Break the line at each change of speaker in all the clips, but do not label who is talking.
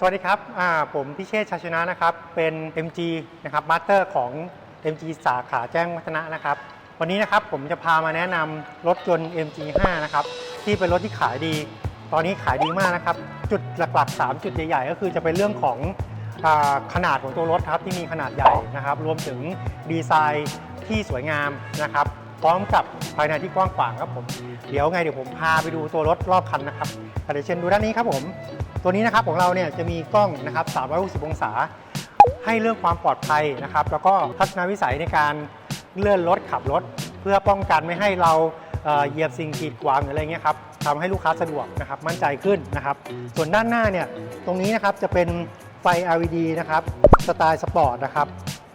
สวัสดีครับ ผมพิเชษชาชนะนะครับ เป็น MG นะครับมาสเตอร์ของ MG สาขาแจ้งวัฒนะนะครับ วันนี้นะครับผมจะพามาแนะนำรถยนต์ MG5 นะครับ ที่เป็นรถที่ขายดี ตอนนี้ขายดีมากนะครับ จุดหลักๆ 3 จุดใหญ่ๆ ก็คือจะเป็นเรื่องของอขนาดของตัวรถครับที่มีขนาดใหญ่นะครับ รวมถึงดีไซน์ที่สวยงามนะครับ พร้อมกับภายในที่กว้างขวางครับผม เดี๋ยวไงเดี๋ยวผมพาไปดูตัวรถรอบคันนะครับเดี๋ยวเชิญดูด้านนี้ครับผม ตัวนี้นะครับของเราเนี่ยจะมีกล้องนะครับ 360 องศา ให้เรื่องความปลอดภัยนะครับ แล้วก็ทัศนวิสัยในการเลื่อนรถขับรถ เพื่อป้องกันไม่ให้เราเเหยียบสิ่งกีดขวางหรืออะไรเงี้ยครับทำให้ลูกค้าสะดวกนะครับมั่นใจขึ้นนะครับ ส่วนด้านหน้าเนี่ยตรงนี้นะครับจะเป็นไฟ LED นะครับสไตล์สปอร์ตนะครับ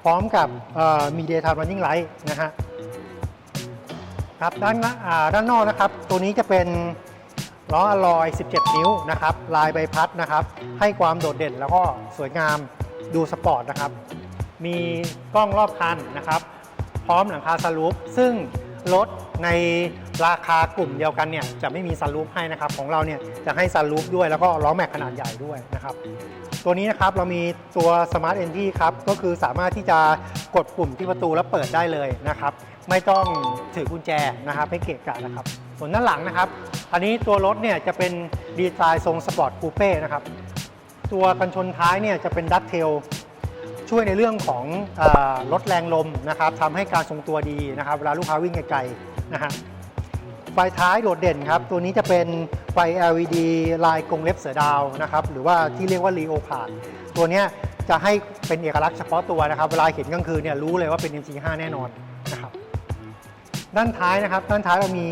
พร้อมกับมี daytime running light นะฮะครับด้านหน้าด้านนอกนะครับ ตัวนี้จะเป็น ล้ออลลอย 17 นิ้วนะครับ ลายใบพัดนะครับ ให้ความโดดเด่นแล้วก็สวยงามดูสปอร์ตนะครับ มีกล้องรอบคันนะครับ พร้อมหลังคาสลูปซึ่งรถในราคากลุ่มเดียวกันเนี่ยจะไม่มีซันรูปให้นะครับ ของเราเนี่ยจะให้ซันรูปด้วยแล้วก็ล้อแม็กขนาดใหญ่ด้วยนะครับ ตัวนี้นะครับเรามีตัว Smart Entry ครับ ก็คือสามารถที่จะกดปุ่มที่ประตูแล้วเปิดได้เลยนะครับ ไม่ต้องถือกุญแจนะครับไม่เกะกะนะครับ ส่วนด้านหลังนะครับ อันนี้ตัวรถเนี่ยจะเป็นดีไซน์ทรงสปอร์ตคูเป้นะครับ ตัวกันชนท้ายเนี่ยจะเป็นดัตเทลช่วยในเรื่องของอลดแรงลมนะครับทำให้การทรงตัวดีนะครับ เวลาลูกค้าวิ่งไกลๆนะฮะไฟท้ายโดดเด่นครับ ตัวนี้จะเป็นไฟ LED ลายกรงเล็บเสือดาวนะครับ หรือว่าที่เรียกว่ารีโอพาดตัวเนี้ยจะให้เป็นเอกลักษณ์เฉพาะตัวนะครับ เวลาเห็นกลางคืนเนี่ยรู้เลยว่าเป็น MG5 แน่นอนนะครับ ด้านท้ายนะครับ ด้านท้ายเรามี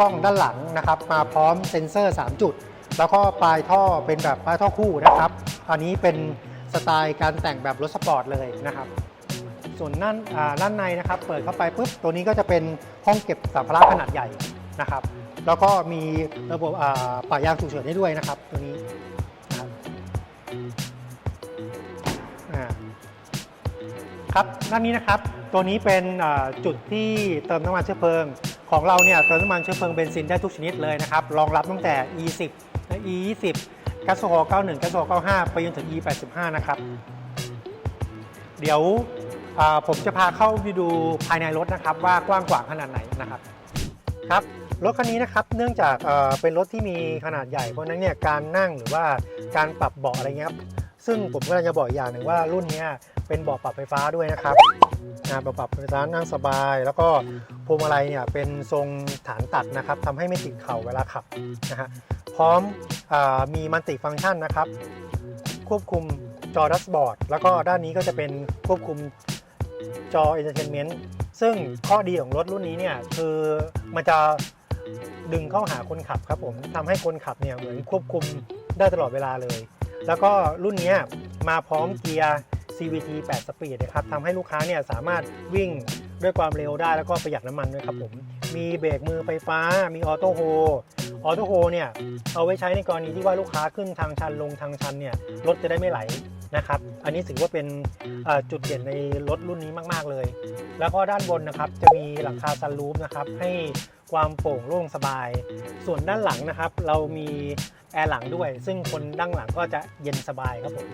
กล้องด้านหลังนะครับ มาพร้อมเซ็นเซอร์ 3 จุด แล้วก็ปลายท่อเป็นแบบปลายท่อคู่นะครับ อันนี้เป็นสไตล์การแต่งแบบรถสปอร์ตเลยนะครับ ส่วนด้านอ่าด้านในนะครับ เปิดเข้าไปปุ๊บตัวนี้ก็จะเป็นห้องเก็บสัมภาระขนาดใหญ่นะครับ แล้วก็มีระบบป่ายางฉุกเฉินให้ด้วยนะครับ ตัวนี้นะครับด้านนี้นะครับตัวนี้เป็นจุดที่เติมน้ำมันเชื้อเพลิง ของเราเนี่ยเติมน้ำมันเชื้อเพลิงเบนซินได้ทุกชนิดเลยนะครับ รองรับตั้งแต่ E10 และ E20 ก๊าซโซฮอล91ก๊าซโซฮอล95 ไปจนถึง E85 นะครับ เดี๋ยวผมจะพาเข้าไปดูภายในรถนะครับ ว่ากว้างขวางขนาดไหนนะครับครับรถคันนี้นะครับเนื่องจากเเป็นรถที่มีขนาดใหญ่เพราะฉะนั้นเนี่ยการนั่งหรือว่าการปรับเบาะอะไรเงี้ยครับ ซึ่งผมก็จะบอกอีกอย่างหนึ่งว่ารุ่นนี้เป็นเบาะปรับไฟฟ้าด้วยนะครับอ่าเบาะปรับไฟฟ้านั่งสบาย แล้วก็พวงมาลัยเนี่ยเป็นทรงฐานตัดนะครับทำให้ไม่ติดเข่าเวลาขับนะฮะพร้อมอมีมัลติฟังก์ชันนะครับ ควบคุมจอดัสบอร์ดแล้วก็ด้านนี้ก็จะเป็นควบคุมจอเอนเตอร์เทนเมนต์ซึ่งข้อดีของรถรุ่นนี้เนี่ยคือมันจะดึงเข้าหาคนขับครับผมทำให้คนขับเนี่ยเหมือนควบคุมได้ตลอดเวลาเลย แล้วก็รุ่นนี้มาพร้อมเกียร์ CVT 8 สปีดนะครับทำให้ลูกค้าเนี่ยสามารถวิ่งด้วยความเร็วได้แล้วก็ประหยัดน้ำมันด้วยครับผม มีเบรกมือไฟฟ้า มีออโต้โฮออโต้โฮเนี่ยเอาไว้ใช้ในกรณีที่ว่าลูกค้าขึ้นทางชันลงทางชันเนี่ยรถจะได้ไม่ไหล นะครับ อันนี้ถือว่าเป็นจุดเด่นในรถรุ่นนี้มาก ๆ เลย แล้วก็ด้านบนนะครับจะมีหลังคาซันรูฟนะครับให้ความโปร่งโล่งสบาย ส่วนด้านหลังนะครับ เรามีแอร์หลังด้วย ซึ่งคนด้านหลังก็จะเย็นสบายครับผม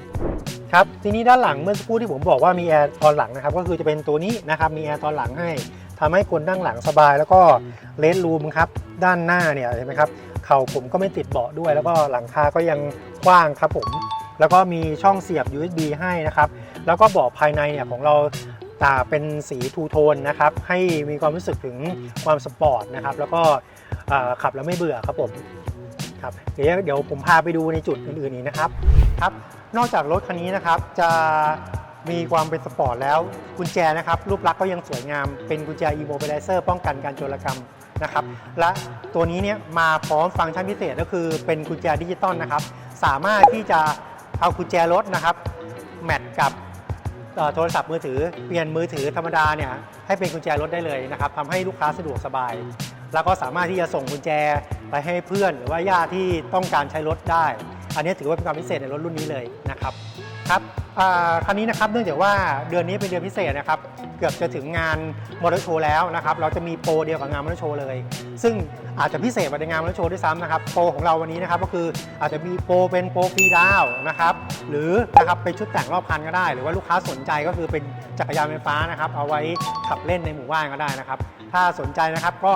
ครับทีนี้ด้านหลังเมื่อสักครู่ที่ผมบอกว่ามีแอร์ตอนหลังนะครับก็คือจะเป็นตัวนี้นะครับมีแอร์ตอนหลังให้ทำให้คนนั่งหลังสบาย แล้วก็เลสรูมครับด้านหน้าเนี่ยเห็นไหมครับเข่าผมก็ไม่ติดเบาะด้วย แล้วก็หลังคาก็ยังกว้างครับผม แล้วก็มีช่องเสียบ USB ให้นะครับ แล้วก็บาะภายในเนี่ยของเราตาเป็นสีทูโทนนะครับ ให้มีความรู้สึกถึงความสปอร์ตนะครับ แล้วก็ขับแล้วไม่เบื่อครับผมครับเดี๋ยวเดี๋ยวผมพาไปดูในจุดอื่นๆอีกนะครับครับ นอกจากรถคันนี้นะครับจะมีความเป็นสปอร์ตแล้วกุญแจนะครับ รูปลักษณ์ก็ยังสวยงามเป็นกุญแจ immobilizer ป้องกันการโจรกรรมนะครับ และตัวนี้เนี่ยมาพร้อมฟังก์ชันพิเศษก็คือเป็นกุญแจดิจิตอลนะครับ สามารถที่จะ เอากุญแจรถนะครับแมทกับโทรศัพท์มือถือเปลี่ยนมือถือธรรมดาเนี่ยให้เป็นกุญแจรถได้เลยนะครับทำให้ลูกค้าสะดวกสบาย แล้วก็สามารถที่จะส่งกุญแจไปให้เพื่อนหรือว่าญาติที่ต้องการใช้รถได้ อันนี้ถือว่าเป็นความพิเศษในรถรุ่นนี้เลยนะครับ ครับอ่าคันนี้นะครับเนื่องจากว่าเดือนนี้เป็นเดือนพิเศษนะครับ เกือบจะถึงงานมอเตอร์โชว์แล้วนะครับ เราจะมีโปรเดียวกับงานมอเตอร์โชว์เลย ซึ่งอาจจะพิเศษกว่าในงานมอเตอร์โชว์ด้วยซ้ำนะครับ โปรของเราวันนี้นะครับก็คืออาจจะมีโปรเป็นโปรฟรีดาวนะครับ หรือนะครับเป็นชุดแต่งรอบคันก็ได้ หรือว่าลูกค้าสนใจก็คือเป็นจักรยานไฟฟ้านะครับ เอาไว้ขับเล่นในหมู่บ้านก็ได้นะครับ ถ้าสนใจนะครับก็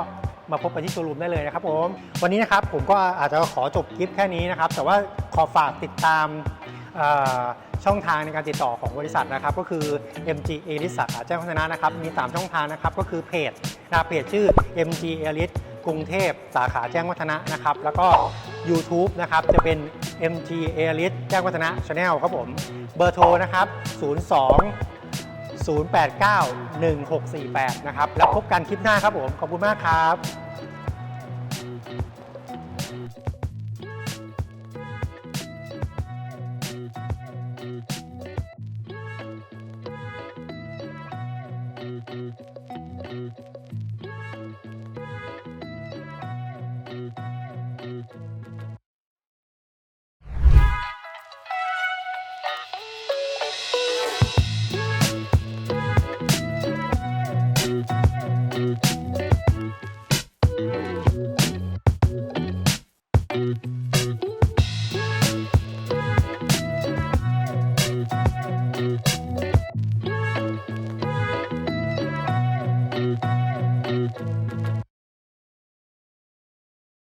มาพบกันที่โชว์รูมได้เลยนะครับผม วันนี้นะครับผมก็อาจจะขอจบคลิปแค่นี้นะครับ แต่ว่าขอฝากติดตาม ช่องทางในการติดต่อของบริษัทนะครับก็คือ MG e l i t สาขาแจ้งวัฒนะนะครับมี 3 ช่องทางนะครับก็คือเพจนะเพจชื่อ MG e l i t กรุงเทพสาขาแจ้งวัฒนะนะครับแล้วก็ YouTube นะครับจะเป็น MG e l i t แจ้งวัฒนะ Channel ครับผมเบอร์โทรนะครับ 02 089 1648 นะครับ แล้วพบกันคลิปหน้าครับผม ขอบคุณมากครับ